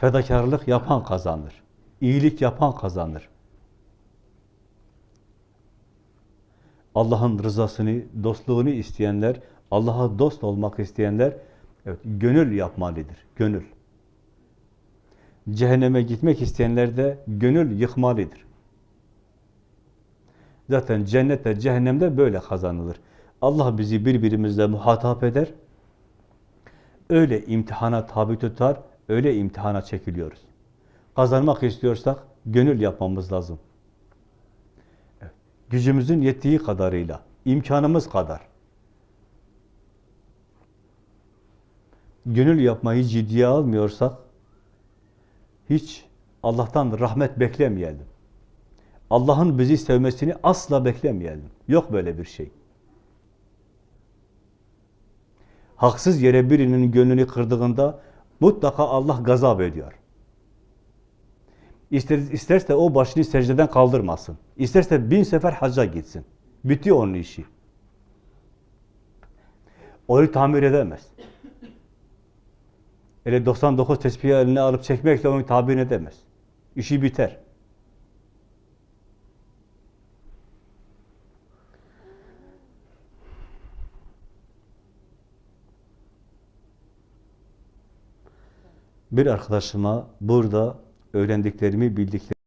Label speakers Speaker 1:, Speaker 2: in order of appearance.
Speaker 1: Fedakarlık yapan kazanır. İyilik yapan kazanır. Allah'ın rızasını, dostluğunu isteyenler, Allah'a dost olmak isteyenler, evet, gönül yapmalıdır, gönül. Cehenneme gitmek isteyenler de gönül yıkmalıdır. Zaten cennette, cehennemde böyle kazanılır. Allah bizi birbirimizle muhatap eder, öyle imtihana tabi tutar, öyle imtihana çekiliyoruz. Kazanmak istiyorsak gönül yapmamız lazım. Gücümüzün yettiği kadarıyla, imkanımız kadar. Gönül yapmayı ciddiye almıyorsak, hiç Allah'tan rahmet beklemeyelim. Allah'ın bizi sevmesini asla beklemeyelim. Yok böyle bir şey. Haksız yere birinin gönlünü kırdığında mutlaka Allah gazap ediyor. İster, isterse o başını secdeden kaldırmasın. İsterse bin sefer hacca gitsin. Bitiyor onun işi. Onu tamir edemez. Öyle 99 tesbihi eline alıp çekmekle onu tabir edemez. İşi biter. Bir arkadaşıma burada öğrendiklerimi, bildiklerimi